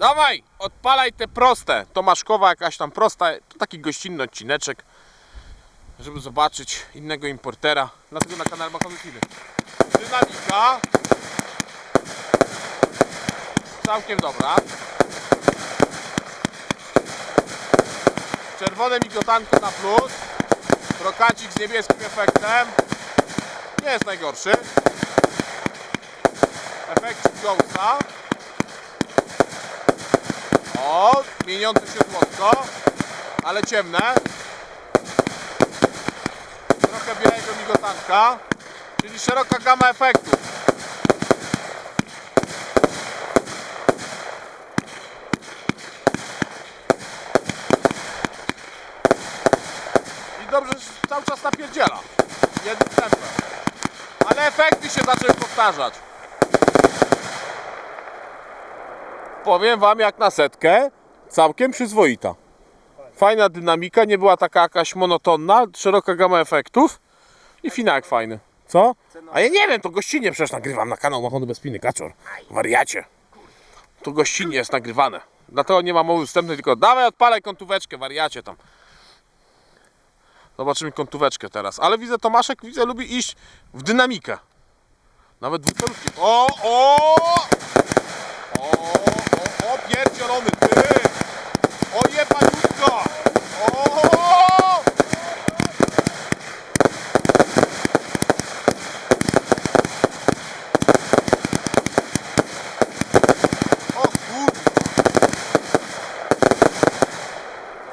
Dawaj, odpalaj te proste. Tomaszkowa jakaś tam prosta, to taki gościnny odcineczek, żeby zobaczyć innego importera. Dlatego na kanale Makonutiny. Dynamika. Całkiem dobra. Czerwone migotanko na plus. Brokacik z niebieskim efektem. Nie jest najgorszy. Efekcik Ghosta. O, mieniące się złotko, ale ciemne. Trochę białego migotanka, czyli szeroka gama efektów. I dobrze, że cały czas napierdziela. Jednym tempem. Ale efekty się zaczęły powtarzać. Powiem wam jak na setkę, całkiem przyzwoita. Fajna dynamika, nie była taka jakaś monotonna, szeroka gama efektów i finak fajny. Co? A ja nie wiem, to gościnnie przecież nagrywam na kanał Machony Bezpiny Kaczor. Wariacie. To gościnnie jest nagrywane. Dlatego nie ma mowy wstępnej, tylko dawaj odpalaj kątóweczkę, wariacie tam. Zobaczymy kątóweczkę teraz. Ale widzę Tomaszek, widzę, lubi iść w dynamikę. Nawet dwukolówki. O, o! O, o, o, pierdzielony, ty! O, jebaniutko! O! O kurwa!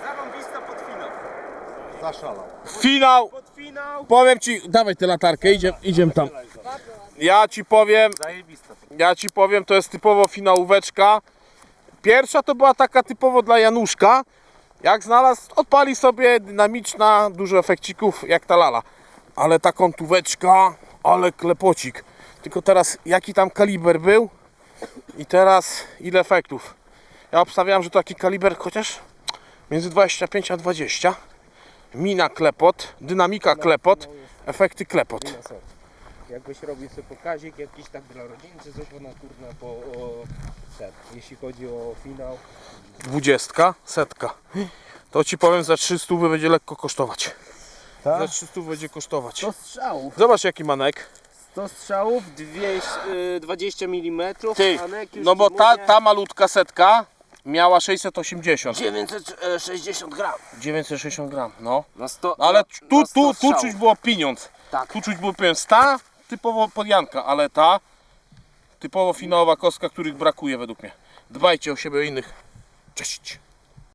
Zarąbista pod finał. Zaszalał. Finał! Powiem ci, dawaj tę latarkę, idziemy idziem tam. Ja ci powiem, ja ci powiem, to jest typowo finałóweczka. Pierwsza to była taka typowo dla Januszka. Jak znalazł, odpali sobie, dynamiczna, dużo efekcików, jak ta lala. Ale ta kątóweczka, ale klepocik. Tylko teraz, jaki tam kaliber był i teraz ile efektów. Ja obstawiałem, że to taki kaliber chociaż między 25 a 20. Mina klepot, dynamika klepot, efekty klepot. Jakbyś robił sobie pokazik jakiś tak dla rodziny czy coś, ona kurna po o, ten, jeśli chodzi o finał. dwudziestka, setka. To ci powiem, za 300 będzie lekko kosztować. Tak? Za 300 będzie kosztować. 100 strzałów. Zobacz jaki manek. 100 strzałów, 200, y, 20 mm. Ty, no bo ta, ta malutka setka miała 680. 960 gram. 960 gram, no. Na 100, Ale na, tu, na 100 tu, tu czuć było pieniądz. Tak. Tu czuć było pieniądz. Ta typowo podjanka, ale ta typowo finałowa kostka, których brakuje według mnie. Dbajcie o siebie o innych. Cześć.